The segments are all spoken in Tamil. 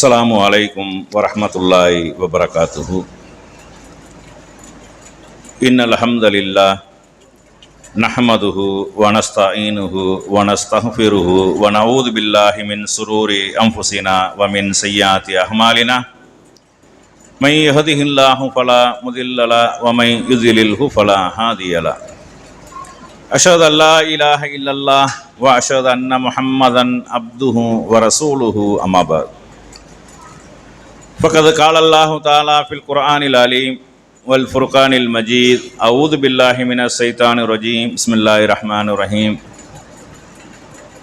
அஸ்லாம் வலைக்கும் வரமத்துல்லாய் வபரகாத்துஹு இன் அலஹம்தலில்லா நஹமதுஹு வனஸ்தாயினுஹு வனஸ்தஹ்ஃபிருஹு வனவுது பில்லாஹி மின் சுரூரி அம்புசினா வமின் செய்யாத்தி அஹ்மாலினா மை யஹதிஹில்லாஹு ஃபலா முதில்லலா வமை யுதிலில்ஹு ஃபலா ஹாதியலா أشهد أن لا إله إلا الله وأشهد أن محمدا عبده ورسوله أما بعد فقد قال الله تعالى في القرآن العليم والفرقان المجيد أعوذ بالله من الشيطان الرجيم. بسم الله الرحمن الرحيم.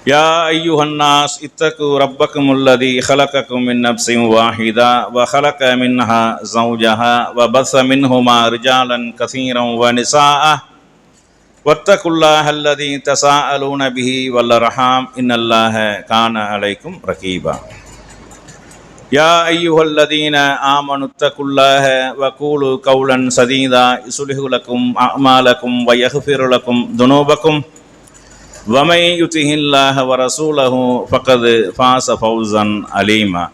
يا أيها الناس اتقوا ربكم الذي خلقكم من نفس واحدة وخلق منها زوجها وبث منهما رجالا كثيرا ونساء. واتقوا الله الذي تساءلون به والأرحام. إن الله كان عليكم رقيبا. يا أيها الذين آمنوا اتقوا الله وقولوا قولا سديدا يصلح لكم أعمالكم ويغفر لكم ذنوبكم ومن يطع الله ورسوله فقد فاز فوزا عليما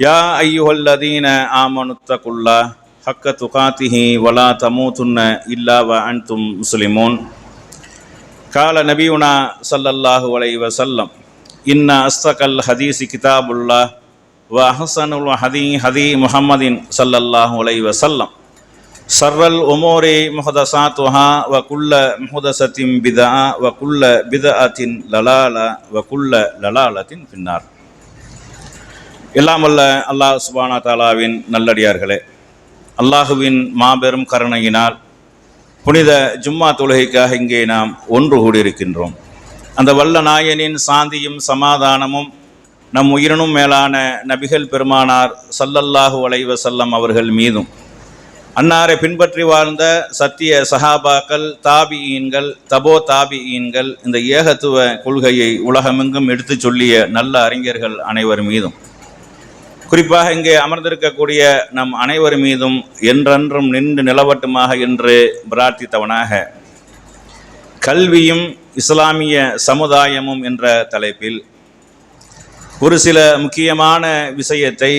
يا أيها الذين آمنوا اتقوا الله حق تقاته ولا تموتن إلا وأنتم مسلمون قال نبينا صلى الله عليه وسلم إن أصدق الحديث كتاب الله وأحسن الحديث حديث محمد صلى الله عليه وسلم شر الأمور محدثاتها وكل محدثة بدعة وكل بدعة ضلالة وكل ضلالة في النار எல்லாம் வல்ல அல்லாஹ் சுபானா தாலாவின் நல்லடியார்களே அல்லாஹுவின் மாபெரும் கருணையினால் புனித ஜும்மா தொழுகைக்காக இங்கே நாம் ஒன்று கூடியிருக்கின்றோம் அந்த வல்ல நாயனின் சாந்தியும் சமாதானமும் நம் உயிரினும் மேலான நபிகள் பெருமானார் சல்லல்லாஹு வளைவ செல்லம் அவர்கள் மீதும் அன்னாரை பின்பற்றி வாழ்ந்த சத்திய சஹாபாக்கள் தாபியீன்கள் தபோ தாபியீன்கள் இந்த ஏகத்துவ கொள்கையை உலகமெங்கும் எடுத்துச் சொல்லிய நல்ல அறிஞர்கள் அனைவர் மீதும். குறிப்பாக இங்கே அமர்ந்திருக்கக்கூடிய நம் அனைவர் மீதும் என்றென்றும் நின்று நிலவட்டுமாக என்று பிரார்த்தித்தவனாக கல்வியும் இஸ்லாமிய சமுதாயமும் என்ற தலைப்பில் ஒரு சில முக்கியமான விஷயத்தை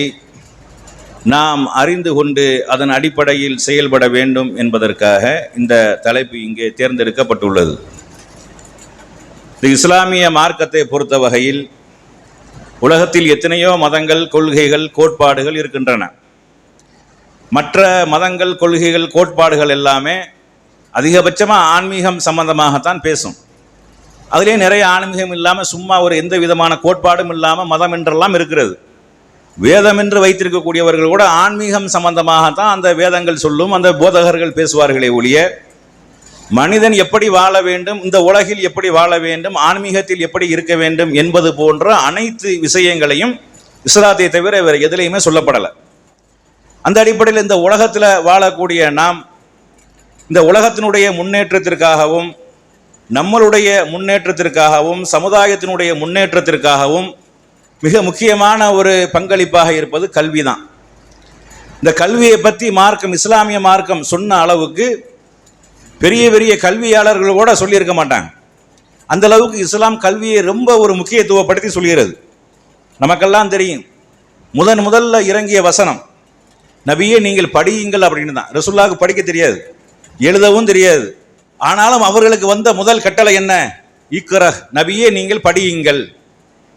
நாம் அறிந்து கொண்டு அதன் அடிப்படையில் செயல்பட வேண்டும் என்பதற்காக இந்த தலைப்பு இங்கே தேர்ந்தெடுக்கப்பட்டுள்ளது. இஸ்லாமிய மார்க்கத்தை பொறுத்த வகையில் உலகத்தில் எத்தனையோ மதங்கள் கொள்கைகள் கோட்பாடுகள் இருக்கின்றன. மற்ற மதங்கள் கொள்கைகள் கோட்பாடுகள் எல்லாமே அதிகபட்சமாக ஆன்மீகம் சம்பந்தமாகத்தான் பேசும். அதுலேயும் நிறைய ஆன்மீகம் இல்லாமல் சும்மா ஒரு எந்த விதமான கோட்பாடும் இல்லாமல் மதம் என்றெல்லாம் இருக்கிறது. வேதம் என்று வைத்திருக்கக்கூடியவர்கள் கூட ஆன்மீகம் சம்பந்தமாகத்தான் அந்த வேதங்கள் சொல்லும் அந்த போதகர்கள் பேசுவார்களே ஒழிய மனிதன் எப்படி வாழ வேண்டும் இந்த உலகில் எப்படி வாழ வேண்டும் ஆன்மீகத்தில் எப்படி இருக்க வேண்டும் என்பது போன்ற அனைத்து விஷயங்களையும் இஸ்லாத்தை தவிர வேறு எதுலேயுமே சொல்லப்படலை. அந்த அடிப்படையில் இந்த உலகத்தில் வாழக்கூடிய நாம் இந்த உலகத்தினுடைய முன்னேற்றத்திற்காகவும் நம்மளுடைய முன்னேற்றத்திற்காகவும் சமுதாயத்தினுடைய முன்னேற்றத்திற்காகவும் மிக முக்கியமான ஒரு பங்களிப்பாக இருப்பது கல்வி தான் இந்த கல்வியை பற்றி மார்க்கம் இஸ்லாமிய மார்க்கம் சொன்ன அளவுக்கு பெரிய பெரிய கல்வியாளர்கள் கூட சொல்லியிருக்க மாட்டாங்க. அந்த அளவுக்கு இஸ்லாம் கல்வியை ரொம்ப ஒரு முக்கியத்துவப்படுத்தி சொல்கிறது. நமக்கெல்லாம் தெரியும். முதன் முதல்ல இறங்கிய வசனம் நபியே நீங்கள் படியுங்கள் அப்படின்னு தான் ரசுல்லாவுக்கு படிக்க தெரியாது. எழுதவும் தெரியாது. ஆனாலும் அவர்களுக்கு வந்த முதல் கட்டளை என்ன? இக்கர நபியே நீங்கள் படியுங்கள்.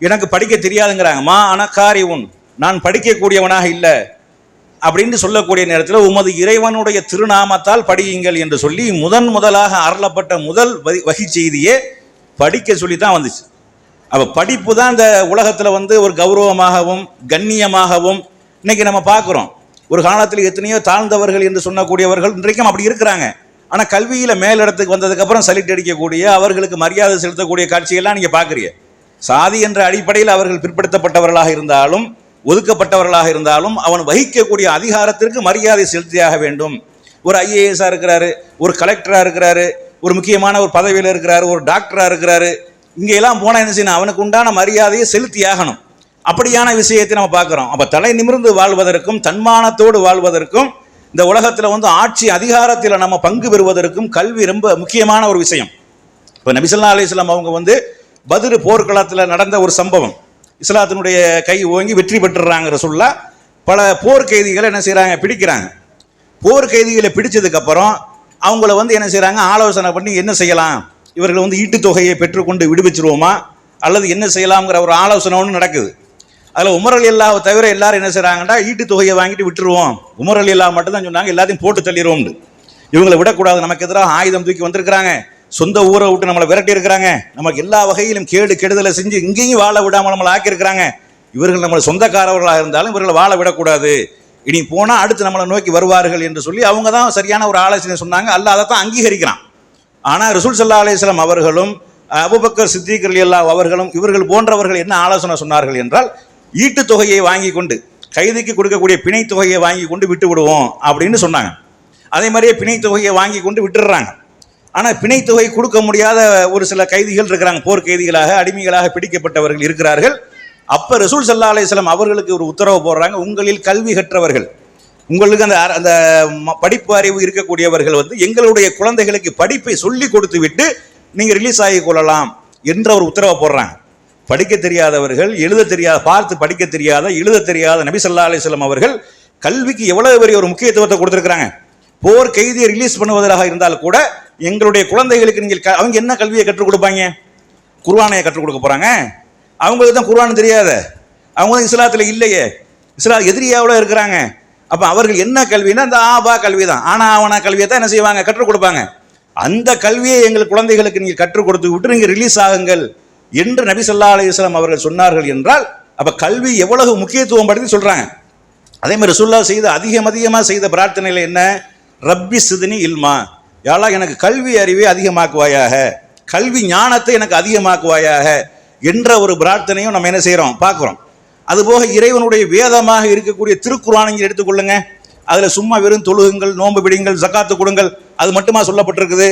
எனக்கு படிக்க தெரியாதுங்கிறாங்க. மா அனக்காரி உன் நான் படிக்கக்கூடியவனாக இல்லை. அப்படின்னு சொல்லக்கூடிய நேரத்தில் உமது இறைவனுடைய திருநாமத்தால் படியுங்கள் என்று சொல்லி முதன் முதலாக அருளப்பட்ட முதல் வகி செய்தியே படிக்க சொல்லி தான் வந்துச்சு. அப்போ படிப்பு தான் இந்த உலகத்தில் வந்து ஒரு கௌரவமாகவும் கண்ணியமாகவும் இன்னைக்கு நம்ம பார்க்குறோம். ஒரு காலத்தில் எத்தனையோ தாழ்ந்தவர்கள் என்று சொன்னக்கூடியவர்கள் இன்றைக்கும் அப்படி இருக்கிறாங்க. ஆனால் கல்வியில் மேலிடத்துக்கு வந்ததுக்கப்புறம் சலிட்டு அடிக்கக்கூடிய அவர்களுக்கு மரியாதை செலுத்தக்கூடிய காட்சியெல்லாம் நீங்கள் பார்க்குறீங்க சாதி என்ற அடிப்படையில் அவர்கள் பிற்படுத்தப்பட்டவர்களாக இருந்தாலும் ஒதுக்கப்பட்டவர்களாக இருந்தாலும் அவன் வகிக்கக்கூடிய அதிகாரத்திற்கு மரியாதை செலுத்தியாக வேண்டும். ஒரு ஐஏஎஸ்ஸாக இருக்கிறாரு ஒரு கலெக்டராக இருக்கிறாரு ஒரு முக்கியமான ஒரு பதவியில் இருக்கிறாரு ஒரு டாக்டராக இருக்கிறாரு. இங்கெல்லாம் போனால் என்ன செய்யணும்? அவனுக்கு உண்டான மரியாதையை செலுத்தியாகணும் அப்படியான விஷயத்தை நம்ம பார்க்குறோம் அப்போ தலை நிமிர்ந்து வாழ்வதற்கும் தன்மானத்தோடு வாழ்வதற்கும் இந்த உலகத்தில் வந்து ஆட்சி அதிகாரத்தில் நம்ம பங்கு பெறுவதற்கும் கல்வி ரொம்ப முக்கியமான ஒரு விஷயம். இப்போ நபிசல்லா அலிஸ்லாம் அவங்க வந்து பதிரு போர்க்களத்தில் நடந்த ஒரு சம்பவம். இஸ்லாத்தினுடைய கை ஓங்கி வெற்றி பெற்றுறாங்கிற சொல்ல பல போர் கைதிகளை என்ன செய்கிறாங்க பிடிக்கிறாங்க. போர் கைதிகளை அவங்கள வந்து என்ன செய்கிறாங்க ஆலோசனை பண்ணி என்ன செய்யலாம்? இவர்கள் வந்து ஈட்டுத் தொகையை பெற்றுக்கொண்டு விடுவிச்சிருவோமா? அல்லது என்ன செய்யலாம்ங்கிற ஒரு ஆலோசனை ஒன்று நடக்குது. அதில் உமரல் இல்லாவை தவிர எல்லாரும் என்ன செய்றாங்கன்னா ஈட்டு தொகையை வாங்கிட்டு விட்டுருவோம். உமரல் இல்லா மட்டும்தான் சொன்னாங்க எல்லாத்தையும் போட்டு தள்ளிடுவோம்னு. இவங்களை விடக்கூடாது. நமக்கு எதிராக ஆயுதம் தூக்கி வந்திருக்கிறாங்க. சொந்த ஊரை விட்டு நம்மளை விரட்டி இருக்கிறாங்க. நமக்கு எல்லா வகையிலும் கேடு கெடுதலை செஞ்சு இங்கேயும் வாழ விடாமல் நம்மளை ஆக்கியிருக்கிறாங்க. இவர்கள் நம்மளை சொந்தக்காரவர்களாக இருந்தாலும் இவர்களை வாழ விடக்கூடாது. இனி போனால் அடுத்து நம்மளை நோக்கி வருவார்கள் என்று சொல்லி அவங்க தான் சரியான ஒரு ஆலோசனை சொன்னாங்க. அல்ல அதை தான் அங்கீகரிக்கிறான். ஆனால் ரசூல் சல்லா அலிஸ்லாம் அவர்களும் அபுபக்கர் சித்திக் அல்லா அவர்களும் இவர்கள் போன்றவர்கள் என்ன ஆலோசனை சொன்னார்கள் என்றால் ஈட்டுத் தொகையை வாங்கி கொண்டு கைதிக்கு கொடுக்கக்கூடிய பிணை தொகையை வாங்கி கொண்டு விட்டு விடுவோம் அப்படின்னு சொன்னாங்க. அதே மாதிரியே பிணை தொகையை வாங்கி கொண்டு விட்டுடுறாங்க. ஆனால் பிணை தொகை கொடுக்க முடியாத ஒரு சில கைதிகள் இருக்கிறாங்க. போர் கைதிகளாக அடிமைகளாக பிடிக்கப்பட்டவர்கள் இருக்கிறார்கள். அப்போ ரசூல் சல்லா அலிஸ்லாம் அவர்களுக்கு ஒரு உத்தரவு போடுறாங்க. உங்களில் கல்வி கற்றவர்கள் உங்களுக்கு அந்த அந்த படிப்பு அறிவு இருக்கக்கூடியவர்கள் வந்து எங்களுடைய குழந்தைகளுக்கு படிப்பை சொல்லி கொடுத்து விட்டு நீங்கள் ரிலீஸ் ஆகி கொள்ளலாம் என்ற ஒரு உத்தரவை போடுறாங்க. படிக்க தெரியாதவர்கள் எழுத தெரியாத பார்த்து படிக்க தெரியாத எழுத தெரியாத நபி சல்லா அலிஸ்லாம் அவர்கள் கல்விக்கு எவ்வளவு பெரிய ஒரு முக்கியத்துவத்தை கொடுத்துருக்குறாங்க. போர் கைதியை ரிலீஸ் பண்ணுவதாக இருந்தால் கூட எங்களுடைய குழந்தைகளுக்கு நீங்கள் க- அவங்க என்ன கல்வியை கற்றுக் கொடுப்பாங்க? குர்வானையை கற்றுக் கொடுக்க போகிறாங்க அவங்களுக்கு தான் குர்வான் தெரியாத. அவங்க தான் இஸ்லாத்தில் இல்லையே. இஸ்லா எதிரியாவில் இருக்கிறாங்க. அப்போ அவர்கள் என்ன கல்வின்னா இந்த ஆபா கல்வி தான். ஆனா ஆவணா கல்வியை தான் என்ன செய்வாங்க? கற்றுக் கொடுப்பாங்க. அந்த கல்வியை எங்கள் குழந்தைகளுக்கு நீங்கள் கற்றுக் கொடுத்து விட்டு நீங்கள் ரிலீஸ் ஆகுங்கள். என்று நபி சொல்லா அலைஹி அவர்கள் சொன்னார்கள் என்றால் அப்ப கல்வி எவ்வளவு முக்கியத்துவம் படுத்தி சொல்றாங்க. அதே மாதிரி ரசூல்லா செய்த அதிகம் அதிகமாக செய்த பிரார்த்தனையில் என்ன? ரப்பி சிதினி இல்மா. யாழா எனக்கு கல்வி அறிவை அதிகமாக்குவாயாக. கல்வி ஞானத்தை எனக்கு அதிகமாக்குவாயாக என்ற ஒரு பிரார்த்தனையும் நம்ம என்ன செய்கிறோம் பார்க்குறோம். அதுபோக இறைவனுடைய வேதமாக இருக்கக்கூடிய திருக்குறானை எடுத்துக்கொள்ளுங்க அதில் சும்மா வெறும் தொழுகுங்கள் நோன்பு பிடிங்கள் ஜக்காத்து கொடுங்கள் அது மட்டுமா சொல்லப்பட்டிருக்குது?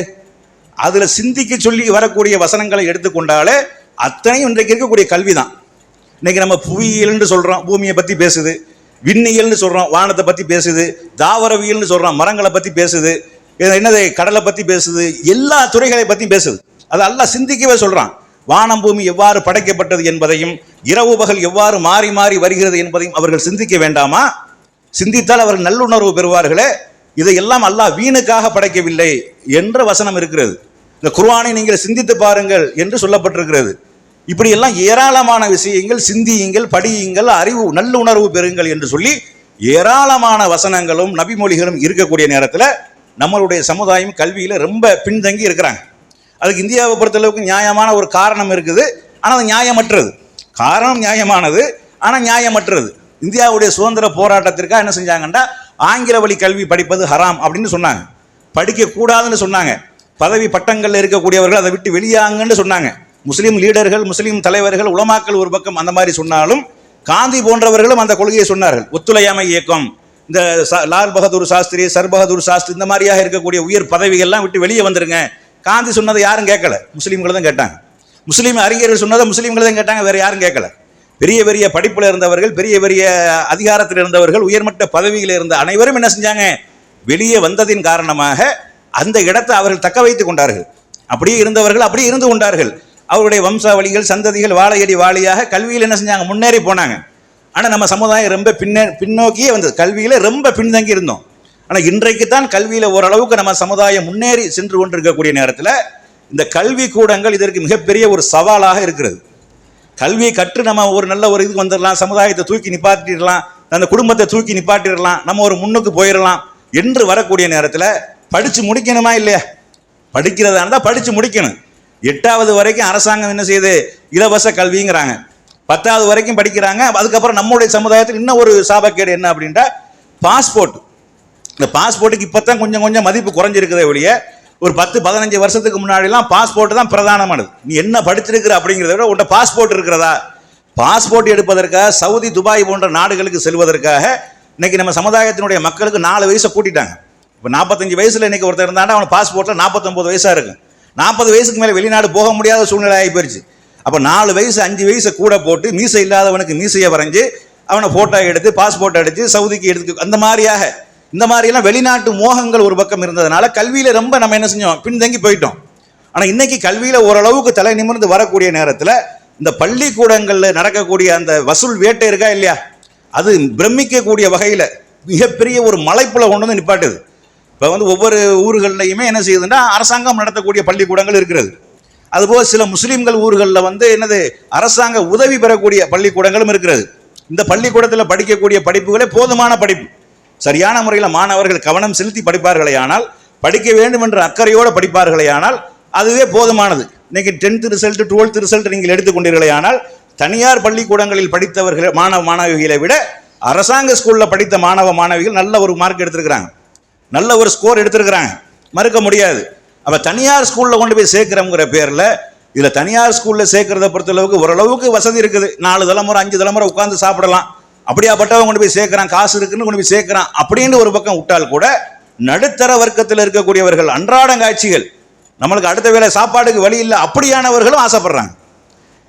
அதில் சிந்திக்க சொல்லி வரக்கூடிய வசனங்களை எடுத்துக்கொண்டாலே அத்தனையும் இன்றைக்கு இருக்கக்கூடிய கல்வி தான் இன்னைக்கு நம்ம புவியியல்னு சொல்றோம் பூமியை பத்தி பேசுது. விண்ணியல்னு சொல்றோம் வானத்தை பத்தி பேசுது. தாவரவியல்னு சொல்றோம் மரங்களை பத்தி பேசுது. என்னது கடலை பத்தி பேசுது. எல்லா துறைகளை பத்தி பேசுது. அது அல்லாஹ் சிந்திக்கவே சொல்றான். வானம் பூமி எவ்வாறு படைக்கப்பட்டது என்பதையும் இரவு பகல் எவ்வாறு மாறி மாறி வருகிறது என்பதையும் அவர்கள் சிந்திக்க வேண்டாமா? சிந்தித்தால் அவர்கள் நல்லுணர்வு பெறுவார்களே. இதையெல்லாம் அல்லாஹ் வீணுக்காக படைக்கவில்லை என்ற வசனம் இருக்கிறது. இந்த குர்வானை நீங்கள் சிந்தித்து பாருங்கள் என்று சொல்லப்பட்டிருக்கிறது. இப்படி எல்லாம் ஏராளமான விஷயங்கள் சிந்தியுங்கள் படியுங்கள் அறிவு நல்லுணர்வு பெறுங்கள் என்று சொல்லி ஏராளமான வசனங்களும் நபிமொழிகளும் இருக்கக்கூடிய நேரத்தில் நம்மளுடைய சமுதாயம் கல்வியில் ரொம்ப பின்தங்கி இருக்கிறாங்க. அதுக்கு இந்தியாவை பொறுத்தளவுக்கு நியாயமான ஒரு காரணம் இருக்குது. ஆனால் அது நியாயமற்றது. காரணம் நியாயமானது ஆனால் நியாயமற்றது. இந்தியாவுடைய சுதந்திர போராட்டத்திற்காக என்ன செஞ்சாங்கன்னா ஆங்கில வழி கல்வி படிப்பது ஹராம் அப்படின்னு சொன்னாங்க. படிக்கக்கூடாதுன்னு சொன்னாங்க. பதவி பட்டங்களில் இருக்கக்கூடியவர்கள் அதை விட்டு வெளியாங்கன்னு சொன்னாங்க. முஸ்லீம் லீடர்கள் முஸ்லீம் தலைவர்கள் உலமாக்கள் ஒரு பக்கம் அந்த மாதிரி சொன்னாலும் காந்தி போன்றவர்களும் அந்த கொள்கையை சொன்னார்கள். ஒத்துழையாமை இயக்கம் இந்த லால் பகதூர் சாஸ்திரி சர் பகதூர் சாஸ்திரி இந்த மாதிரியாக இருக்கக்கூடிய உயர் பதவிகள்லாம் விட்டு வெளியே வந்துருங்க. காந்தி சொன்னதை யாரும் கேட்கல. முஸ்லீம்கள் தான் கேட்டாங்க. முஸ்லீம் அறிஞர்கள் சொன்னதை முஸ்லீம்கள் தான் கேட்டாங்க வேற யாரும் கேட்கல. பெரிய பெரிய படிப்பில் இருந்தவர்கள் பெரிய பெரிய அதிகாரத்தில் இருந்தவர்கள் உயர்மட்ட பதவியில் இருந்த அனைவரும் என்ன செஞ்சாங்க? வெளியே வந்ததின் காரணமாக அந்த இடத்தை அவர்கள் தக்க வைத்துக் கொண்டார்கள். அப்படியே இருந்தவர்கள் அப்படியே இருந்து கொண்டார்கள். அவருடைய வம்சாவளிகள் சந்ததிகள் வாழையடி வாழையாக கல்வியில் என்ன செஞ்சாங்க? முன்னேறி போனாங்க. ஆனால் நம்ம சமுதாயம் ரொம்ப பின்ன பின்னோக்கியே வந்தது. கல்வியில் ரொம்ப பின்தங்கி இருந்தோம். ஆனால் இன்றைக்கு தான் கல்வியில் ஓரளவுக்கு நம்ம சமுதாயம் முன்னேறி சென்று கொண்டிருக்கக்கூடிய நேரத்தில் இந்த கல்வி கூடங்கள் இதற்கு மிகப்பெரிய ஒரு சவாலாக இருக்கிறது. கல்வியை கற்று நம்ம ஒரு நல்ல ஒரு இதுக்கு வந்துடலாம். சமுதாயத்தை தூக்கி நிப்பாட்டிடலாம். அந்த குடும்பத்தை தூக்கி நிப்பாட்டிடலாம். நம்ம ஒரு முன்னுக்கு போயிடலாம் என்று வரக்கூடிய நேரத்தில் படித்து முடிக்கணுமா இல்லையா? படிக்கிறதா இருந்தால் படித்து முடிக்கணும். எட்டாவது வரைக்கும் அரசாங்கம் என்ன செய்யுது? இலவச கல்விங்கிறாங்க. பத்தாவது வரைக்கும் படிக்கிறாங்க. அதுக்கப்புறம் நம்முடைய சமுதாயத்தில் இன்னும் ஒரு சாபக்கேடு என்ன அப்படின்ட்டா பாஸ்போர்ட். இந்த பாஸ்போர்ட்டுக்கு இப்போ தான் கொஞ்சம் கொஞ்சம் மதிப்பு குறைஞ்சிருக்குதே ஒழிய ஒரு பத்து பதினஞ்சு வருஷத்துக்கு முன்னாடிலாம் பாஸ்போர்ட் தான் பிரதானமானது. நீ என்ன படிச்சிருக்கிற அப்படிங்கிறத விட உன்ட்ட பாஸ்போர்ட் இருக்கிறதா? பாஸ்போர்ட் எடுப்பதற்காக சவுதி துபாய் போன்ற நாடுகளுக்கு செல்வதற்காக இன்னைக்கு நம்ம சமுதாயத்தினுடைய மக்களுக்கு நாலு வயசை கூட்டிட்டாங்க. இப்போ நாற்பத்தஞ்சு வயசில் இன்னைக்கு ஒருத்தர் இருந்தாண்டா அவன் பாஸ்போர்ட்டில் நாற்பத்தொம்பது வயசாக இருக்கும். நாற்பது வயசுக்கு மேலே வெளிநாடு போக முடியாத சூழ்நிலை ஆகி போயிடுச்சு அப்போ நாலு வயசு அஞ்சு வயசை கூட போட்டு மீசை இல்லாதவனுக்கு மீசையை வரைஞ்சி அவனை ஃபோட்டோ எடுத்து பாஸ்போர்ட் அடித்து சவுதிக்கு எடுத்து அந்த மாதிரியாக. இந்த மாதிரியெல்லாம் வெளிநாட்டு மோகங்கள் ஒரு பக்கம் இருந்ததுனால கல்வியில் ரொம்ப நம்ம என்ன செஞ்சோம்? பின்தங்கி போயிட்டோம். ஆனால் இன்னைக்கு கல்வியில் ஓரளவுக்கு தலை நிமிர்ந்து வரக்கூடிய நேரத்தில் இந்த பள்ளிக்கூடங்களில் நடக்கக்கூடிய அந்த வசூல் வேட்டை இருக்கா இல்லையா? அது பிரமிக்கக்கூடிய வகையில் மிகப்பெரிய ஒரு மலைப்புல கொண்டு வந்து நிப்பாட்டுது. இப்போ வந்து ஒவ்வொரு ஊர்கள்லையுமே என்ன செய்யுதுன்னா அரசாங்கம் நடத்தக்கூடிய பள்ளிக்கூடங்கள் இருக்கிறது. அதுபோக சில முஸ்லீம்கள் ஊர்களில் வந்து என்னது அரசாங்க உதவி பெறக்கூடிய பள்ளிக்கூடங்களும் இருக்கிறது. இந்த பள்ளிக்கூடத்தில் படிக்கக்கூடிய படிப்புகளே போதுமான படிப்பு. சரியான முறையில் மாணவர்கள் கவனம் செலுத்தி படிப்பார்களே ஆனால் படிக்க வேண்டும் என்ற அக்கறையோடு படிப்பார்களே ஆனால் அதுவே போதுமானது. இன்னைக்கு டென்த் ரிசல்ட் டுவெல்த் ரிசல்ட் நீங்கள் எடுத்துக்கொண்டீர்களே ஆனால் தனியார் பள்ளிக்கூடங்களில் படித்தவர்கள் மாணவ மாணவிகளை விட அரசாங்க ஸ்கூலில் படித்த மாணவ மாணவிகள் நல்ல ஒரு மார்க் எடுத்திருக்கிறாங்க. நல்ல ஒரு ஸ்கோர் எடுத்திருக்கிறாங்க. மறுக்க முடியாது. அப்போ தனியார் ஸ்கூலில் கொண்டு போய் சேர்க்குறோங்கிற பேரில் இதில் தனியார் ஸ்கூலில் சேர்க்கறத பொறுத்தளவுக்கு ஓரளவுக்கு வசதி இருக்குது. நாலு தலைமுறை அஞ்சு தலைமுறை உட்காந்து சாப்பிடலாம். அப்படியாப்பட்டவங்க கொண்டு போய் சேர்க்குறான் காசு இருக்குன்னு கொண்டு போய் சேர்க்குறான் அப்படின்னு ஒரு பக்கம் விட்டால் கூட நடுத்தர வர்க்கத்தில் இருக்கக்கூடியவர்கள் அன்றாடங்காட்சிகள் நம்மளுக்கு அடுத்த வேளை சாப்பாடுக்கு வழி இல்லை அப்படியானவர்களும் ஆசைப்படுறாங்க.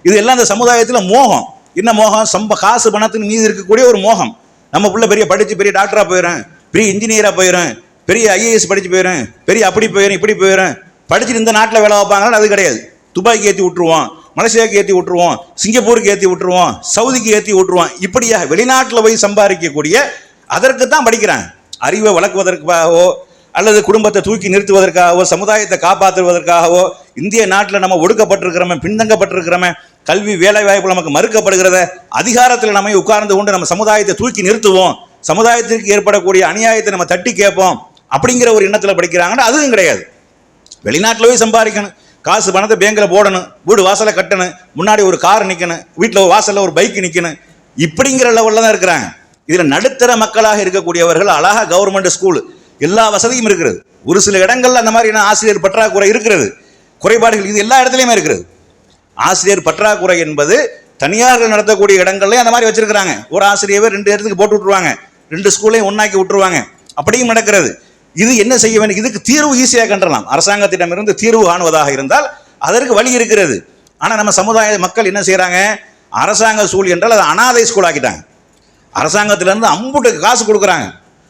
இது எல்லாம் இந்த சமுதாயத்தில் மோகம். என்ன மோகம்? சம்ப காசு பணத்தின் மீது இருக்கக்கூடிய ஒரு மோகம். நம்ம பிள்ளை பெரிய படித்து பெரிய டாக்டராக போயிடும் பெரிய இன்ஜினியராக போயிடும் பெரிய ஐஏஎஸ் படித்து போயிடும் பெரிய அப்படி போயிடும் இப்படி போயிடும் படிச்சுட்டு இந்த நாட்டில் வேலை வைப்பாங்கன்னா அது கிடையாது. துபாய்க்கு ஏற்றி விட்டுருவோம் மலேசியாவுக்கு ஏற்றி விட்டுருவோம் சிங்கப்பூருக்கு ஏற்றி விட்டுருவோம் சவுதிக்கு ஏற்றி விட்டுருவோம். இப்படியா வெளிநாட்டில் போய் சம்பாதிக்கக்கூடிய அதற்கு தான் படிக்கிறாங்க அறிவை வளர்க்குவதற்காகவோ அல்லது குடும்பத்தை தூக்கி நிறுத்துவதற்காகவோ சமுதாயத்தை காப்பாற்றுவதற்காகவோ இந்திய நாட்டில் நம்ம ஒடுக்கப்பட்டிருக்கிறோமே பின்தங்கப்பட்டிருக்கிறோமே கல்வி வேலை வாய்ப்பு நமக்கு மறுக்கப்படுகிறத அதிகாரத்தில் நம்ம உட்கார்ந்து கொண்டு நம்ம சமுதாயத்தை தூக்கி நிறுத்துவோம். சமுதாயத்திற்கு ஏற்படக்கூடிய அநியாயத்தை நம்ம தட்டி கேட்போம். அப்படிங்கிற ஒரு எண்ணத்தில் படிக்கிறாங்கன்னா அதுவும் கிடையாது. வெளிநாட்டில் போய் சம்பாதிக்கணும். காசு பணத்தை பேங்கில் போடணும். வீடு வாசலை கட்டணும். முன்னாடி ஒரு கார் நிற்கணும் வீட்டில் வாசலில் ஒரு பைக் நிற்கணும் இப்படிங்கிற லெவலில் தான் இருக்கிறாங்க. இதில் நடுத்தர மக்களாக இருக்கக்கூடியவர்கள் அழகா கவர்மெண்ட் ஸ்கூல் எல்லா வசதியும் இருக்கிறது. ஒரு சில இடங்களில் அந்த மாதிரியான ஆசிரியர் பற்றாக்குறை இருக்கிறது. குறைபாடுகள் இது எல்லா இடத்துலையுமே இருக்கிறது ஆசிரியர் பற்றாக்குறை என்பது தனியார்கள் நடத்தக்கூடிய இடங்கள்லயும் அந்த மாதிரி வச்சிருக்கிறாங்க. ஒரு ஆசிரியர் ரெண்டு இடத்துக்கு போட்டு விட்ருவாங்க ரெண்டு ஸ்கூலையும் ஒன்றாக்கி விட்டுருவாங்க. அப்படியும் நடக்கிறது. இது என்ன செய்ய வேண்டும்? இதுக்கு தீர்வு ஈஸியாக கண்டலாம் அரசாங்கத்திடமிருந்து தீர்வு காணுவதாக இருந்தால் அதற்கு வழி இருக்கிறது. ஆனால் நம்ம சமுதாய மக்கள் என்ன செய்கிறாங்க அரசாங்க ஸ்கூல் என்றால் அதை அனாதை ஸ்கூல் ஆக்கிட்டாங்க. அரசாங்கத்திலேருந்து அம்புட்டு காசு கொடுக்குறாங்க.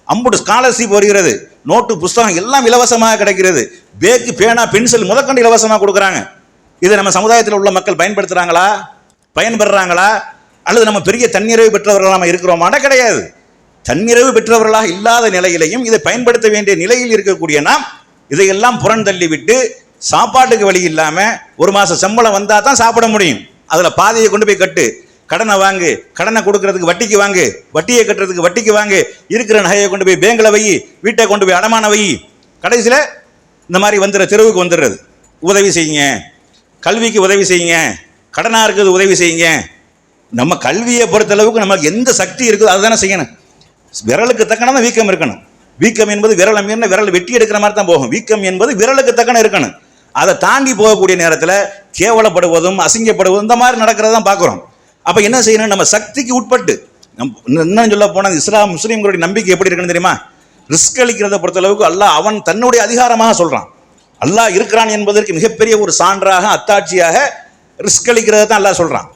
அம்புட்டு ஸ்காலர்ஷிப் வருகிறது. நோட்டு புஸ்தகம் எல்லாம் இலவசமாக கிடைக்கிறது. பேக்கு பேனா பென்சில் முதற்கொண்டு இலவசமாக கொடுக்குறாங்க. இதை நம்ம சமுதாயத்தில் உள்ள மக்கள் பயன்படுத்துகிறாங்களா பயன்படுறாங்களா அல்லது நம்ம பெரிய தன்னிறைவு பெற்றவர்களாக நம்ம இருக்கிறோமான? கிடையாது. தன்னிறைவு பெற்றவர்களாக இல்லாத நிலையிலையும் இதை பயன்படுத்த வேண்டிய நிலையில் இருக்கக்கூடிய நாம் இதையெல்லாம் புறந்தள்ளிவிட்டு சாப்பாட்டுக்கு வழி இல்லாமல் ஒரு மாதம் சம்பளம் வந்தால் தான் சாப்பிட முடியும். அதில் பாதையை கொண்டு போய் கட்டு. கடனை வாங்கு. கடனை கொடுக்கறதுக்கு வட்டிக்கு வாங்கு. வட்டியை கட்டுறதுக்கு வட்டிக்கு வாங்கு. இருக்கிற நகையை கொண்டு போய் பேங்கில் வை. வீட்டை கொண்டு போய் அடமான வை. கடைசியில் இந்த மாதிரி வந்துடுற தெருவுக்கு வந்துடுறது உதவி செய்யுங்க. கல்விக்கு உதவி செய்யுங்க. கடனாக இருக்கிறது உதவி செய்யுங்க. நம்ம கல்வியை பொறுத்தளவுக்கு நமக்கு எந்த சக்தி இருக்குதோ அதுதானே செய்யணும். விரலுக்கு தக்கன வீக்கம் இருக்கணும். வீக்கம் என்பது விரலை மீறின விரல் வெட்டி எடுக்கிற மாதிரி தான் போகும். வீக்கம் என்பது விரலுக்கு தக்கன இருக்கணும். அதை தாண்டி போகக்கூடிய நேரத்தில் கேவலப்படுவதும் அசிங்கப்படுவதும் இந்த மாதிரி நடக்கிறத தான் பார்க்குறோம். அப்போ என்ன செய்யணும்? நம்ம சக்திக்கு உட்பட்டு நம் இன்னும் சொல்ல போனால் இஸ்லாம் முஸ்லீம்களுடைய நம்பிக்கை எப்படி இருக்குன்னு தெரியுமா? ரிஸ்க் அளிக்கிறத பொறுத்தளவுக்கு அல்லாஹ் அவன் தன்னுடைய அதிகாரமாக சொல்கிறான் அல்லாஹ் இருக்கிறான் என்பதற்கு மிகப்பெரிய ஒரு சான்றாக அத்தாட்சியாக ரிஸ்க் அளிக்கிறத தான் அல்லாஹ் சொல்கிறான்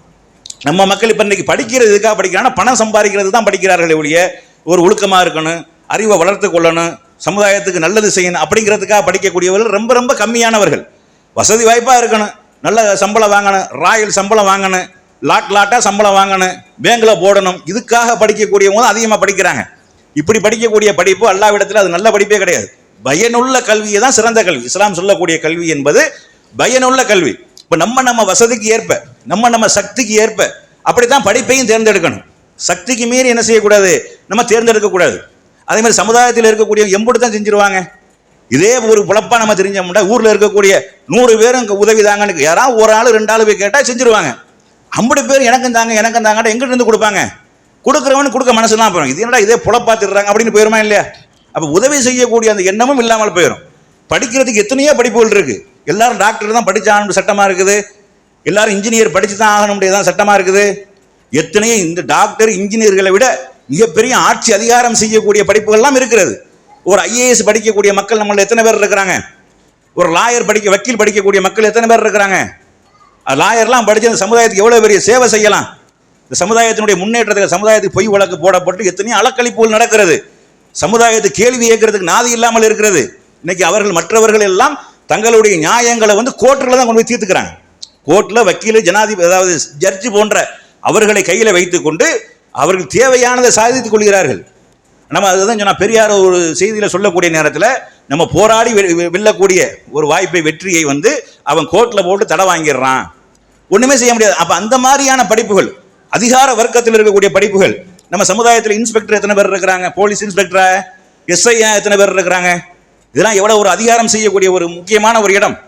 நம்ம மக்கள் இப்போ இன்றைக்கி படிக்கிறது எதுக்காக படிக்கிறாங்கன்னா பணம் சம்பாதிக்கிறது தான் படிக்கிறார்களே ஒழிய ஒரு ஒழுக்கமாக இருக்கணும் அறிவை வளர்த்து கொள்ளணும் சமுதாயத்துக்கு நல்லது செய்யணும் அப்படிங்கிறதுக்காக படிக்கக்கூடியவர்கள் ரொம்ப ரொம்ப கம்மியானவர்கள். வசதி வாய்ப்பாக இருக்கணும் நல்ல சம்பளம் வாங்கணும் ராயல் சம்பளம் வாங்கணும் லாட் லாட்டாக சம்பளம் வாங்கணும் பேங்கில் போடணும் இதுக்காக படிக்கக்கூடியவங்க தான் அதிகமாக படிக்கிறாங்க. இப்படி படிக்கக்கூடிய படிப்பு அல்லாவிடத்தில் அது நல்ல படிப்பே கிடையாது. பயனுள்ள கல்வியை தான் சிறந்த கல்வி. இஸ்லாம் சொல்லக்கூடிய கல்வி என்பது பயனுள்ள கல்வி. இப்போ நம்ம நம்ம வசதிக்கு ஏற்ப நம்ம நம்ம சக்திக்கு ஏற்ப அப்படித்தான் படிப்பையும் தேர்ந்தெடுக்கணும். சக்திக்கு மீறி என்ன செய்யக்கூடாது? நம்ம தேர்ந்தெடுக்கக்கூடாது. அதே மாதிரி சமுதாயத்தில் இருக்கக்கூடிய எம்புட்டு தான் செஞ்சிருவாங்க. இதே ஒரு புழப்பா நம்ம தெரிஞ்சோம்னா ஊரில் இருக்கக்கூடிய நூறு பேரும் உதவி தாங்கன்னு யாராவது ஒரு ஆள் ரெண்டு ஆள் போய் கேட்டால் செஞ்சிருவாங்க. ஐம்பது பேர் எனக்கும் தாங்க எனக்கும் தாங்கடா எங்கிட்ட இருந்து கொடுப்பாங்க. கொடுக்குறவனு கொடுக்க மனசு தான் போயிடும் இது என்னடா இதே புழப்பா திடுறாங்க அப்படின்னு போயிருமா இல்லையா? அப்போ உதவி செய்யக்கூடிய அந்த எண்ணமும் இல்லாமல் போயிடும் படிக்கிறதுக்கு எத்தனையோ படிப்புகள் இருக்கு. எல்லாரும் டாக்டர் தான் படிச்சாகணும் சட்டமாக இருக்குது. எல்லாரும் இன்ஜினியர் படித்து தான் ஆகணும் தான் சட்டமாக இருக்குது. எத்தனையோ இந்த டாக்டர் இன்ஜினியர்களை விட மிகப்பெரிய ஆட்சி அதிகாரம் செய்யக்கூடிய படிப்புகள்லாம் இருக்கிறது. ஒரு ஐஏஎஸ் படிக்கக்கூடிய மக்கள் நம்மள எத்தனை பேர் இருக்கிறாங்க? ஒரு லாயர் படிக்க வக்கீல் படிக்கக்கூடிய மக்கள் எத்தனை பேர் இருக்கிறாங்க? லாயர்லாம் படித்து அந்த சமுதாயத்துக்கு எவ்வளோ பெரிய சேவை செய்யலாம்? இந்த சமுதாயத்தினுடைய முன்னேற்றத்தில் சமுதாயத்துக்கு பொய் வழக்கு போடப்பட்டு எத்தனையோ அலக்கழிப்புகள் நடக்கிறது. சமுதாயத்தை கேள்வி கேட்கறதுக்கு நாதி இல்லாமல் இருக்கிறது. இன்னைக்கு அவர்கள் மற்றவர்கள் எல்லாம் தங்களுடைய நியாயங்களை வந்து கோர்ட்டில் தான் கொண்டு போய் தீர்த்துக்கிறாங்க. கோர்ட்டில் வக்கீல் ஜனாதிபதி அதாவது ஜட்ஜி போன்ற அவர்களை கையில் வைத்துக்கொண்டு அவர்கள் தேவையானதை சாதித்துக் கொள்கிறார்கள். நம்ம அதுதான் சொன்னால் பெரியார் ஒரு செய்தியில் சொல்லக்கூடிய நேரத்தில் நம்ம போராடி வெ- வெல்லக்கூடிய ஒரு வாய்ப்பை வெற்றியை வந்து அவன் கோர்ட்டில் போட்டு தடை வாங்கிடுறான். ஒன்றுமே செய்ய முடியாது. அப்போ அந்த மாதிரியான படிப்புகள் அதிகார வர்க்கத்தில் இருக்கக்கூடிய படிப்புகள் நம்ம சமுதாயத்தில் இன்ஸ்பெக்டர் எத்தனை பேர் இருக்கிறாங்க? போலீஸ் இன்ஸ்பெக்டரா எஸ்ஐ எத்தனை பேர் இருக்கிறாங்க? இதெல்லாம் எவ்வளோ ஒரு அதிகாரம் செய்யக்கூடிய ஒரு முக்கியமான ஒரு இடம்.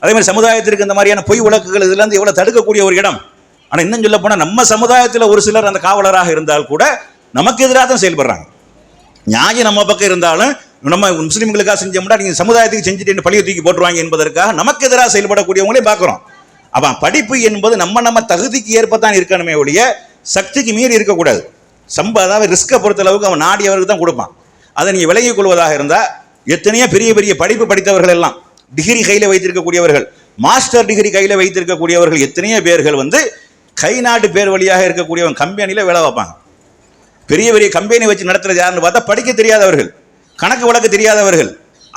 அதே மாதிரி சமுதாயத்திற்கு இந்த மாதிரியான பொய் வழக்குகள் இதுலேருந்து எவ்வளோ தடுக்கக்கூடிய ஒரு இடம்? ஆனால் இன்னும் சொல்ல போனால் நம்ம சமுதாயத்தில் ஒரு சிலர் அந்த காவலராக இருந்தால் கூட நமக்கு எதிராக தான் செயல்படுறாங்க. நியாயம் நம்ம பக்கம் இருந்தாலும் நம்ம முஸ்லீம்களுக்காக செஞ்சோம்னா நீங்கள் சமுதாயத்துக்கு செஞ்சுட்டு பழிய தூக்கி போட்டுருவாங்க என்பதற்காக நமக்கு எதிராக செயல்படக்கூடியவங்களையும் பார்க்குறோம். அப்போ படிப்பு என்பது நம்ம நம்ம தகுதிக்கு ஏற்பத்தான் இருக்கணுமே ஒழிய சக்திக்கு மீறி இருக்கக்கூடாது. சம்ப அதாவது ரிஸ்க்கை பொறுத்த அளவுக்கு அவன் நாடியவருக்கு தான் கொடுப்பான். அதை நீங்கள் விலகிக் கொள்வதாக இருந்தால் எத்தனையோ பெரிய பெரிய படிப்பு படித்தவர்கள் எல்லாம் டிகிரி கையில் வைத்திருக்கக்கூடியவர்கள் மாஸ்டர் டிகிரி கையில் வைத்திருக்கக்கூடியவர்கள் எத்தனையோ பேர்கள் வந்து கை நாட்டு பேர் வழியாக இருக்கக்கூடியவன் கம்பெனியில் வேலை வைப்பாங்க பெரிய பெரிய கம்பெனி வச்சு நடத்துறது யாருன்னு பார்த்தா படிக்க தெரியாதவர்கள் கணக்கு வழக்கு தெரியாதவர்கள்.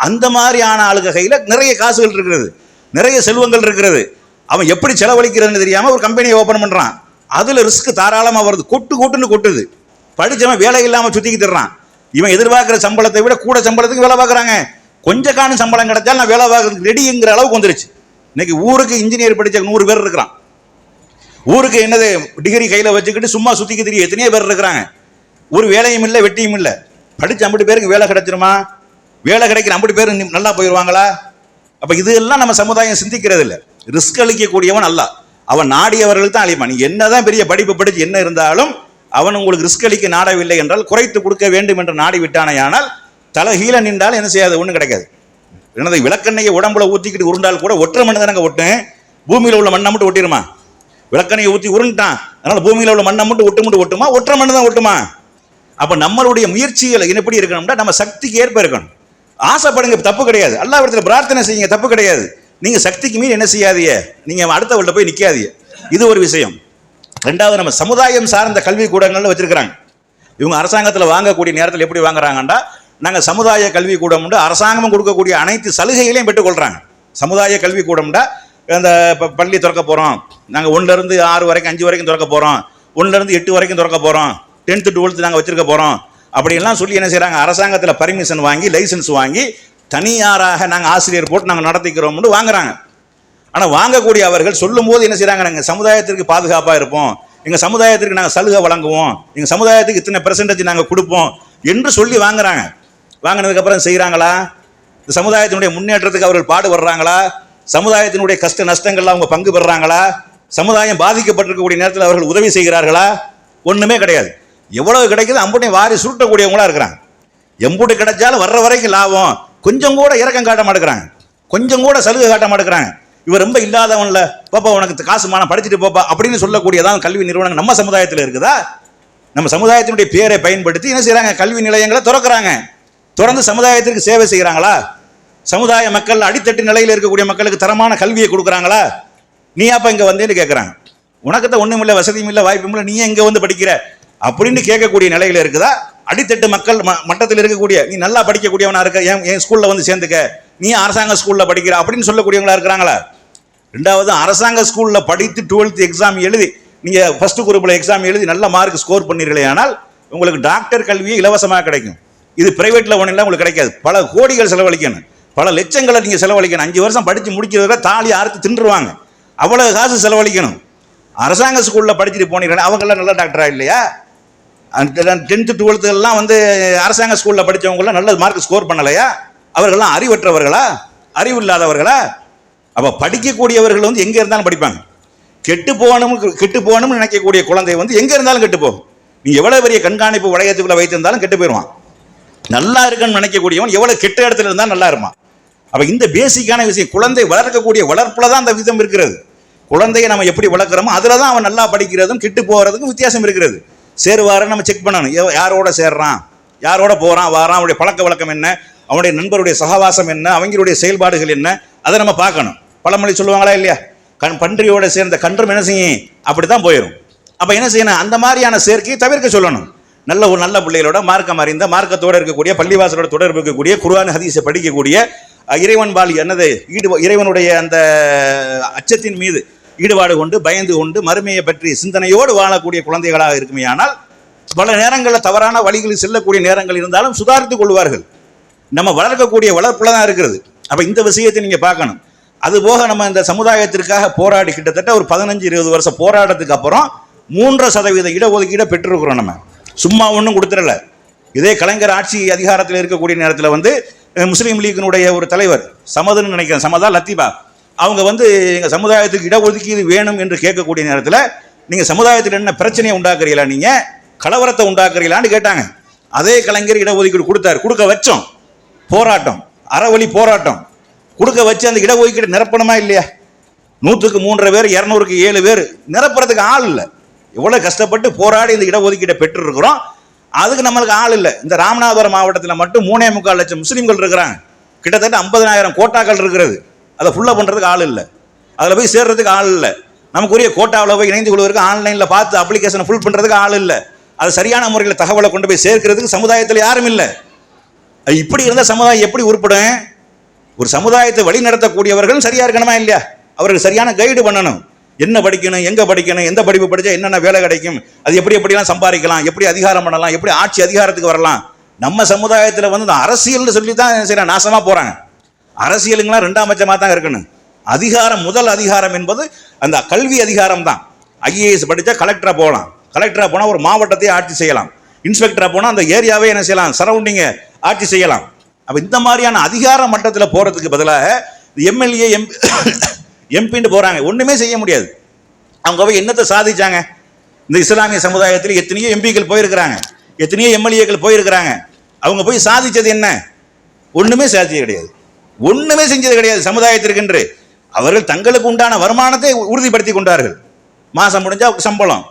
அந்த மாதிரியான ஆளுக கையில் நிறைய காசுகள் இருக்கிறது நிறைய செல்வங்கள் இருக்கிறது. அவன் எப்படி செலவழிக்கிறதுன்னு தெரியாமல் ஒரு கம்பெனியை ஓப்பன் பண்ணுறான் அதில் ரிஸ்க் தாராளமாக வருது. கொட்டு கொட்டுன்னு கொட்டுது. படித்தவன் வேலை இல்லாமல் சுத்திக்கு தர்றான் இவன் எதிர்பார்க்குற சம்பளத்தை விட கூட சம்பளத்துக்கு வேலை பார்க்குறாங்க. கொஞ்ச காணும் சம்பளம் கிடைச்சால் நான் வேலை பார்க்கறதுக்கு ரெடிங்கிற அளவுக்கு வந்துருச்சு. இன்னைக்கு ஊருக்கு இன்ஜினியர் படித்த நூறு பேர் இருக்கிறான். ஊருக்கு என்னது டிகிரி கையில் வச்சுக்கிட்டு சும்மா சுற்றிக்க தெரியும் எத்தனையோ பேர் இருக்கிறாங்க. ஒரு வேலையும் இல்லை வெட்டியும் இல்லை. படித்து ஐம்பது பேருக்கு வேலை கிடைச்சிருமா? வேலை கிடைக்கிற ஐம்பது பேர் நல்லா போயிடுவாங்களா அப்போ இதெல்லாம் நம்ம சமுதாயம் சிந்திக்கிறது இல்லை. ரிஸ்க் அளிக்கக்கூடியவன் அல்ல. அவன் நாடியவர்கள் தான் அழிப்பான். நீ என்னதான் பெரிய படிப்பு படித்து என்ன இருந்தாலும் அவன் உங்களுக்கு ரிஸ்க் அளிக்க நாடவில்லை என்றால் குறைத்து கொடுக்க வேண்டும் என்று நாடி விட்டானேயானால் தலைகீழ நின்றால் என்ன செய்யாது? ஒன்றும் கிடைக்காது. எனது விளக்கெண்ணையை உடம்புல ஊற்றிக்கிட்டு உருண்டால் கூட ஒற்றை மண்ணு தானங்க ஒட்டும்? பூமியில் உள்ள மண்ணை மட்டும் ஒட்டிடுமா விளக்கணையை ஊற்றி உருண்டான் அதனால் பூமியில் உள்ள மண்ணை மட்டும் ஒட்டு மட்டும் ஒட்டுமா? ஒற்றை மண்ணு தான் ஒட்டுமா? அப்போ நம்மளுடைய முயற்சிகள் எப்படி இருக்கணும்னா நம்ம சக்திக்கு ஏற்ப இருக்கணும். ஆசைப்படுங்க தப்பு கிடையாது. எல்லா இடத்துல பிரார்த்தனை செய்யுங்க தப்பு கிடையாது. நீங்கள் சக்திக்கு மீறி என்ன செய்யாதீங்க? நீங்கள் அடுத்தவள்கிட்ட போய் நிற்காதீங்க இது ஒரு விஷயம். ரெண்டாவது நம்ம சமுதாயம் சார்ந்த கல்வி கூடங்கள்னு வச்சுருக்கிறாங்க. இவங்க அரசாங்கத்தில் வாங்கக்கூடிய நேரத்தில் எப்படி வாங்குறாங்கண்டா நாங்கள் சமுதாய கல்வி கூடம் உண்டு அரசாங்கமும் கொடுக்கக்கூடிய அனைத்து சலுகைகளையும் பெற்றுக்கொள்கிறாங்க சமுதாய கல்வி கூடம்டா அந்த ப- பள்ளி திறக்க போகிறோம் நாங்கள் ஒன்றுலேருந்து ஆறு வரைக்கும் அஞ்சு வரைக்கும் திறக்க போகிறோம் ஒன்றுலேருந்து எட்டு வரைக்கும் திறக்க போகிறோம் டென்த்து டுவெல்த்து நாங்கள் வச்சிருக்க போகிறோம் அப்படியெல்லாம் சொல்லி என்ன செய்கிறாங்க அரசாங்கத்தில் பர்மிஷன் வாங்கி லைசன்ஸ் வாங்கி தனியாராக நாங்கள் ஆசிரியர் போட்டு நாங்கள் நடத்திக்கிறோம்னு வாங்குறாங்க. ஆனால் வாங்கக்கூடிய அவர்கள் சொல்லும்போது என்ன செய்கிறாங்க நாங்கள் சமுதாயத்திற்கு பாதுகாப்பாக இருப்போம். எங்கள் சமுதாயத்திற்கு நாங்கள் சலுகை வழங்குவோம். எங்கள் சமுதாயத்துக்கு இத்தனை பெர்சன்டேஜ் நாங்கள் கொடுப்போம் என்று சொல்லி வாங்குறாங்க. வாங்கினதுக்கப்புறம் செய்கிறாங்களா இந்த சமுதாயத்தினுடைய முன்னேற்றத்துக்கு அவர்கள் பாடுபடுறாங்களா? சமுதாயத்தினுடைய கஷ்ட நஷ்டங்கள்ல அவங்க பங்கு பெறுறாங்களா? சமுதாயம் பாதிக்கப்பட்டிருக்கக்கூடிய நேரத்தில் அவர்கள் உதவி செய்கிறார்களா? ஒன்றுமே கிடையாது. எவ்வளவு கிடைக்குது அம்புட்டையும் வாரி சுருட்டக்கூடியவங்களா இருக்கிறாங்க. எம்புட்டு கிடைச்சாலும் வர்ற வரைக்கும் லாபம். கொஞ்சம் கூட இறக்கம் காட்ட மாட்டேங்கிறாங்க. கொஞ்சம் கூட சலுகை காட்ட மாட்டேங்கிறாங்க. இவர் ரொம்ப இல்லாதவன்ல. பாப்பா உனக்கு காசு மானம் படிச்சுட்டு போப்பா அப்படின்னு சொல்லக்கூடியதான் கல்வி நிறுவனங்கள் நம்ம சமுதாயத்தில் இருக்குதா? நம்ம சமுதாயத்தினுடைய பேரை பயன்படுத்தி என்ன செய்கிறாங்க கல்வி நிலையங்களை திறக்கிறாங்க. திறந்து சமுதாயத்திற்கு சேவை செய்கிறாங்களா சமுதாய மக்கள் அடித்தட்டு நிலையில் இருக்கக்கூடிய மக்களுக்கு தரமான கல்வியை கொடுக்குறாங்களா? நீ அப்ப இங்க வந்தேன்னு கேட்குறாங்க உனக்கு தான் ஒண்ணும் இல்லை வசதியும் இல்லை வாய்ப்பும் இல்லை நீ ஏன் வந்து படிக்கிற? அப்படின்னு கேட்கக்கூடிய நிலையில இருக்குதா? அடித்தட்டு மக்கள் ம- மட்டத்தில் இருக்கக்கூடிய நீ நல்லா படிக்கக்கூடியவனா இருக்க என் என் ஸ்கூல்ல வந்து சேர்ந்துக்க? நீ அரசாங்க ஸ்கூல்ல படிக்கிற? அப்படின்னு சொல்லக்கூடியவங்களா இருக்கிறாங்களா? ரெண்டாவது அரசாங்க ஸ்கூல்ல படித்து டுவெல்த் எக்ஸாம் எழுதி நீங்க ஃபர்ஸ்ட் குரூப்ல எக்ஸாம் எழுதி நல்ல மார்க் ஸ்கோர் பண்ணீர்களே ஆனால் உங்களுக்கு டாக்டர் கல்வியை இலவசமாக கிடைக்கும். இது பிரைவேட்ல ஒன்றும் உங்களுக்கு கிடைக்காது. பல கோடிகள் செலவழிக்கணும். பல லட்சங்களை நீங்கள் செலவழிக்கணும். அஞ்சு வருஷம் படித்து முடிக்கிறதுல தாலி அறுத்து தின்றுவாங்க அவ்வளோ காசு செலவழிக்கணும். அரசாங்க ஸ்கூலில் படிச்சுட்டு போனீங்கன்னா அவங்களாம் நல்ல டாக்டராக இல்லையா? டென்த்து டுவெல்த்து எல்லாம் வந்து அரசாங்க ஸ்கூலில் படித்தவங்களாம் நல்ல மார்க் ஸ்கோர் பண்ணலையா? அவர்கள்லாம் அறிவற்றவர்களா? அறிவு இல்லாதவர்களா அப்போ படிக்கக்கூடியவர்கள் வந்து எங்கே இருந்தாலும் படிப்பாங்க. கெட்டு போகணும் கெட்டு போகணும்னு நினைக்கக்கூடிய குழந்தை வந்து எங்கே இருந்தாலும் கெட்டு போகும். நீ எவ்வளோ பெரிய கண்காணிப்பு வளையத்துக்குள்ளே வைத்திருந்தாலும் கெட்டு போயிடுவான் நல்லா இருக்குன்னு நினைக்கக்கூடியவன் எவ்வளோ கெட்ட இடத்துல இருந்தாலும் நல்லா இருப்பான். அப்ப இந்த பேசிக்கான விஷயம் குழந்தை வளர்க்கக்கூடிய வளர்ப்புல தான் அந்த விதம் இருக்கிறது. குழந்தையை நம்ம எப்படி வளர்க்குறோமோ அதில் தான் அவன் நல்லா படிக்கிறதும் கிட்டு போகிறதுக்கும் வித்தியாசம் இருக்கிறது. சேருவார நம்ம செக் பண்ணணும். யாரோட சேர்றான்? யாரோட போகிறான் வாரான்? அவனுடைய பழக்க வழக்கம் என்ன? அவனுடைய நண்பருடைய சகவாசம் என்ன? அவங்களுடைய செயல்பாடுகள் என்ன? அதை நம்ம பார்க்கணும். பழமொழி சொல்லுவாங்களா இல்லையா? கண் பன்றியோட சேர்ந்த கன்றும் என்ன செய்யும்? அப்படித்தான் போயிடும் அப்போ என்ன செய்யணும்? அந்த மாதிரியான சேர்க்கையை தவிர்க்க சொல்லணும். நல்ல ஒரு நல்ல பிள்ளைகளோட மார்க்கம் அறிந்த மார்க்கத்தோட இருக்கக்கூடிய பள்ளிவாசலோட தொடர்பு இருக்கக்கூடிய குர்ஆன் ஹதீஸை படிக்கக்கூடிய இறைவன் பால் என்னது? ஈடு இறைவனுடைய அந்த அச்சத்தின் மீது ஈடுபாடு கொண்டு பயந்து கொண்டு மறுமையை பற்றி சிந்தனையோடு வாழக்கூடிய குழந்தைகளாக இருக்குமே ஆனால் பல நேரங்களில் தவறான வழிகளில் செல்லக்கூடிய நேரங்கள் இருந்தாலும் சுதாரித்துக் கொள்வார்கள். நம்ம வளர்க்கக்கூடிய வளர்ப்புல தான் இருக்கிறது. அப்போ இந்த விஷயத்தை நீங்கள் பார்க்கணும். அது போக நம்ம இந்த சமுதாயத்திற்காக போராடி கிட்டத்தட்ட ஒரு பதினஞ்சு இருபது வருஷம் போராட்டத்துக்கு அப்புறம் மூன்றரை சதவீத இடஒதுக்கீடை பெற்றிருக்கிறோம் நம்ம. சும்மா ஒன்றும் கொடுத்துடல. இதே கலைஞர் ஆட்சி அதிகாரத்தில் இருக்கக்கூடிய நேரத்தில் வந்து முஸ்லீம் லீக்கினுடைய ஒரு தலைவர் சமதுன்னு நினைக்கிறேன் சமதா லத்தீபா. அவங்க வந்து எங்கள் சமுதாயத்துக்கு இடஒதுக்கீடு வேணும் என்று கேட்கக்கூடிய நேரத்தில் நீங்கள் சமுதாயத்தில் என்ன பிரச்சனையை உண்டாக்குறீங்களா நீங்கள் கலவரத்தை உண்டாக்குறீங்களான்னு கேட்டாங்க. அதே கலைஞர் இடஒதுக்கீடு கொடுத்தாரு. கொடுக்க வச்சோம். போராட்டம். அறவழி போராட்டம். கொடுக்க வச்சு அந்த இடஒதுக்கீடு நிரப்பணுமா இல்லையா? நூற்றுக்கு மூன்றரை பேர் இரநூறுக்கு ஏழு பேர் நிரப்புறதுக்கு ஆள் இல்லை. எவ்வளோ கஷ்டப்பட்டு போராடி இந்த இடஒதுக்கீட்டை பெற்றிருக்கிறோம். அதுக்கு நம்மளுக்கு ஆள் இல்லை. இந்த ராமநாதபுரம் மாவட்டத்தில் மட்டும் மூணே முக்கால் லட்சம் முஸ்லீம்கள் இருக்கிறாங்க. கிட்டத்தட்ட ஐம்பதனாயிரம் கோட்டாக்கள் இருக்கிறது. அதை ஃபுல்லாக பண்ணுறதுக்கு ஆள் இல்லை. அதில் போய் சேர்றதுக்கு ஆள் இல்லை. நமக்குரிய கோட்டாவில் போய் இணைந்து கொள்வதற்கு ஆன்லைனில் பார்த்து அப்ளிகேஷனை ஃபுல் பண்ணுறதுக்கு ஆள் இல்லை. அது சரியான முறையில் தகவலை கொண்டு போய் சேர்க்கிறதுக்கு சமுதாயத்தில் யாரும் இல்லை. அது இப்படி இருந்தால் சமுதாயம் எப்படி உருப்படும்? ஒரு சமுதாயத்தை வழி நடத்தக்கூடியவர்கள் சரியா இருக்கணுமா இல்லையா? அவருக்கு சரியான கைடு பண்ணணும். என்ன படிக்கணும் எங்க படிக்கணும் எந்த படிப்பு படிச்சா என்னென்ன வேலை கிடைக்கும் அது எப்படி எப்படிலாம் சம்பாதிக்கலாம் எப்படி அதிகாரம் பண்ணலாம் எப்படி ஆட்சி அதிகாரத்துக்கு வரலாம். நம்ம சமுதாயத்தில் வந்து இந்த அரசியல்னு சொல்லி தான் சரி நாசமாக போகிறாங்க அரசியலுங்களாம் ரெண்டாம் பட்சமாக தான் இருக்கணும். அதிகாரம் முதல் அதிகாரம் என்பது அந்த கல்வி அதிகாரம் தான். ஐஏஎஸ் படித்தா கலெக்டராக போகலாம். கலெக்டராக போனால் ஒரு மாவட்டத்தையே ஆட்சி செய்யலாம். இன்ஸ்பெக்டராக போனால் அந்த ஏரியாவே என்ன செய்யலாம் சரௌண்டிங்கை ஆட்சி செய்யலாம். அப்போ இந்த மாதிரியான அதிகார மட்டத்தில் போகிறதுக்கு பதிலாக எம்எல்ஏ எம் எம்பின்னு போகிறாங்க ஒன்றுமே செய்ய முடியாது. அவங்க போய் என்னத்தை சாதிச்சாங்க? இந்த இஸ்லாமிய சமுதாயத்தில் எத்தனையோ எம்பிக்கள் போயிருக்கிறாங்க. எத்தனையோ எம்எல்ஏக்கள் போயிருக்கிறாங்க. அவங்க போய் சாதிச்சது என்ன? ஒண்ணுமே சாதிச்சது கிடையாது. ஒண்ணுமே செஞ்சது கிடையாது சமுதாயத்திற்கென்று அவர்கள் தங்களுக்கு உண்டான வருமானத்தை உறுதிப்படுத்தி கொண்டார்கள். மாசம் முடிஞ்சா சம்பளம்.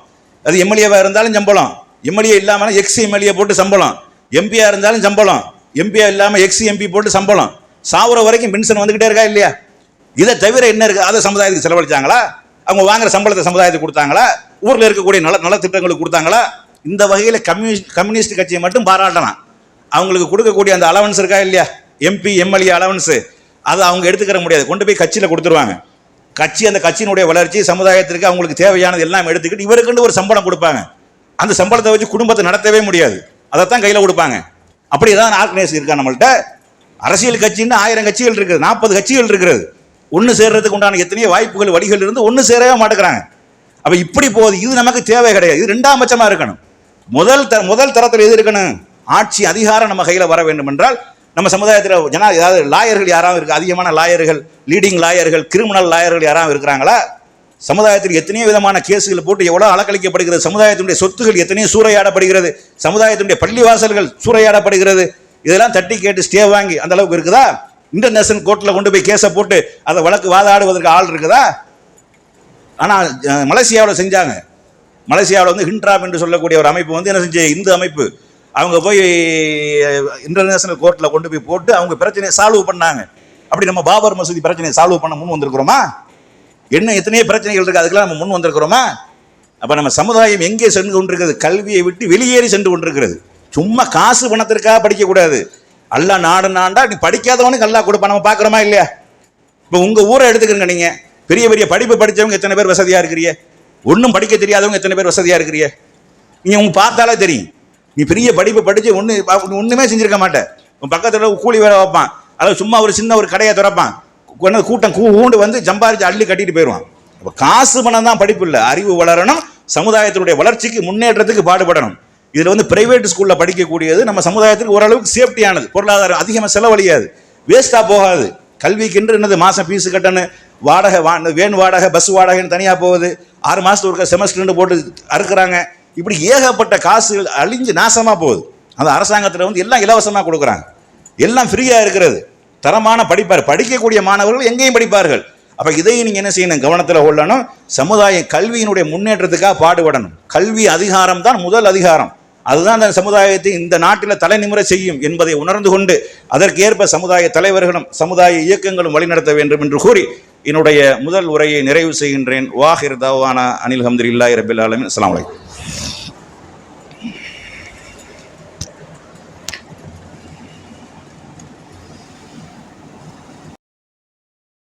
அது எம்எல்ஏவா இருந்தாலும் சம்பளம். எம்எல்ஏ இல்லாமல் எக்ஸ் எம்எல்ஏ போட்டு சம்பளம். எம்பியா இருந்தாலும் சம்பளம். எம்பியா இல்லாமல் எக்ஸ் எம்பி போட்டு சம்பளம். சாவுற வரைக்கும் பென்ஷன் வந்துகிட்டே இருக்கா இல்லையா? இதை தவிர என்ன இருக்குது அதை சமுதாயத்துக்கு செலவழிச்சாங்களா? அவங்க வாங்குற சம்பளத்தை சமுதாயத்துக்கு கொடுத்தாங்களா? ஊரில் இருக்கக்கூடிய நல நலத்திட்டங்களுக்கு கொடுத்தாங்களா? இந்த வகையில் கம்யூனிஸ்ட் கம்யூனிஸ்ட் கட்சியை மட்டும் பாராட்டலாம். அவங்களுக்கு கொடுக்கக்கூடிய அந்த அலவன்ஸ் இருக்கா இல்லையா? எம்பி எம்எல்ஏ அலவன்ஸு அதை அவங்க எடுத்துக்கிற முடியாது. கொண்டு போய் கட்சியில் கொடுத்துருவாங்க. கட்சி அந்த கட்சியினுடைய வளர்ச்சி சமுதாயத்திற்கு அவங்களுக்கு தேவையானது எல்லாம் எடுத்துக்கிட்டு இவருக்குன்னு ஒரு சம்பளம் கொடுப்பாங்க. அந்த சம்பளத்தை வச்சு குடும்பத்தை நடத்தவே முடியாது. அதைத்தான் கையில் கொடுப்பாங்க. அப்படி தான் ஆர்கனைஸ் இருக்கா நம்மள்ட்ட? அரசியல் கட்சின்னு ஆயிரம் கட்சிகள் இருக்குது. நாற்பது கட்சிகள் இருக்கிறது ஒன்று சேர்றதுக்கு உண்டான எத்தனையோ வாய்ப்புகள் வழிகள் இருந்து ஒன்று சேரவே மாட்டேங்கிறாங்க. அப்போ இப்படி போகுது. இது நமக்கு தேவை கிடையாது. இது ரெண்டாம் பட்சமாக இருக்கணும். முதல் த முதல் தரத்தில் எது இருக்கணும்? ஆட்சி அதிகாரம் நம்ம கையில் வர வேண்டும் என்றால் நம்ம சமுதாயத்தில் ஜனா ஏதாவது லாயர்கள் யாராவது இருக்கு அதிகமான லாயர்கள் லீடிங் லாயர்கள் கிரிமினல் லாயர்கள் யாராவது இருக்கிறாங்களா? சமுதாயத்தில் எத்தனையோ விதமான கேஸுகள் போட்டு எவ்வளோ அலக்களிக்கப்படுகிறது சமுதாயத்தினுடைய சொத்துகள் எத்தனையோ சூறையாடப்படுகிறது? சமுதாயத்தினுடைய பள்ளிவாசல்கள் சூறையாடப்படுகிறது? இதெல்லாம் தட்டி கேட்டு ஸ்டே வாங்கி அந்த அளவுக்கு இருக்குதா? இன்டர்நேஷனல் கோர்ட்டில் கொண்டு போய் கேஸை போட்டு அதை வழக்கு வாதாடுவதற்கு ஆள் இருக்குதா? ஆனால் மலேசியாவில் செஞ்சாங்க. மலேசியாவில் வந்து ஹிண்ட்ராப் என்று சொல்லக்கூடிய ஒரு அமைப்பு வந்து என்ன செஞ்சு இந்து அமைப்பு. அவங்க போய் இன்டர்நேஷனல் கோர்ட்டில் கொண்டு போய் போட்டு அவங்க பிரச்சனையை சால்வ் பண்ணாங்க. அப்படி நம்ம பாபர் மசூதி பிரச்சனையை சால்வ் பண்ண முன் வந்திருக்கிறோமா? என்ன எத்தனையோ பிரச்சனைகள் இருக்குது அதுக்கெல்லாம் நம்ம முன் வந்திருக்கிறோமா? அப்போ நம்ம சமுதாயம் எங்கே சென்று கொண்டிருக்கிறது? கல்வியை விட்டு வெளியேறி சென்று கொண்டிருக்கிறது. சும்மா காசு பணத்திற்காக படிக்கக்கூடாது அல்லா நாடு நாண்டா நீ படிக்காதவனுக்கு அல்லா கொடுப்பா நம்ம பார்க்குறோமா இல்லையா? இப்போ உங்கள் ஊரை எடுத்துக்கிறங்க நீங்கள் பெரிய பெரிய படிப்பு படித்தவங்க எத்தனை பேர் வசதியாக இருக்கிறீங்க? ஒன்றும் படிக்க தெரியாதவங்க எத்தனை பேர் வசதியாக இருக்கிறீங்க? நீங்கள் உங்க பார்த்தாலே தெரியும். நீ பெரிய படிப்பு படித்து ஒன்று ஒன்றுமே செஞ்சுருக்க மாட்டேன் உன் பக்கத்தில் கூலி வேலை வைப்பான். அதாவது சும்மா ஒரு சின்ன ஒரு கடையை திறப்பான். கொண்டு கூட்டம் கூ ஊண்டு வந்து ஜம்பாரிச்சு அள்ளி கட்டிட்டு போயிடுவான். அப்போ காசு பணம் தான் படிப்பு இல்லை. அறிவு வளரணும். சமுதாயத்தினுடைய வளர்ச்சிக்கு முன்னேற்றத்துக்கு பாடுபடணும். இதில் வந்து பிரைவேட் ஸ்கூலில் படிக்கக்கூடியது நம்ம சமுதாயத்துக்கு ஓரளவுக்கு சேஃப்டியானது பொருளாதாரம் அதிகமாக செலவழியாது. வேஸ்ட்டாக போகாது. கல்விக்கென்று என்னது? மாதம் ஃபீஸ் கட்டணும் வாடகை வா வேன் வாடகை பஸ் வாடகைன்னு தனியாக போகுது. ஆறு மாதத்துக்கு ஒருக்க செமஸ்டர்னு போட்டு அறுக்கிறாங்க. இப்படி ஏகப்பட்ட காசுகள் அழிஞ்சு நாசமாக போகுது. அந்த அரசாங்கத்தில் வந்து எல்லாம் இலவசமாக கொடுக்குறாங்க. எல்லாம் ஃப்ரீயாக இருக்கிறது. தரமான படிப்பார். படிக்கக்கூடிய மாணவர்கள் எங்கேயும் படிப்பார்கள். அப்போ இதையும் நீங்கள் என்ன செய்யணும்? கவனத்தில் கொள்ளணும். சமுதாய கல்வியினுடைய முன்னேற்றத்துக்காக பாடுபடணும். கல்வி அதிகாரம் தான் முதல் அதிகாரம். அதுதான் அந்த சமுதாயத்தை இந்த நாட்டில் தலைநிமிர செய்யும் என்பதை உணர்ந்து கொண்டு அதற்கேற்ப சமுதாய தலைவர்களும் சமுதாய இயக்கங்களும் வழிநடத்த வேண்டும் என்று கூறி என்னுடைய முதல் உரையை நிறைவு செய்கின்றேன். வாஹிர் தவானா அனில் ஹம்துல்லாஹி ரபில் ஆலமின். அஸ்லாம் வலைக்கம்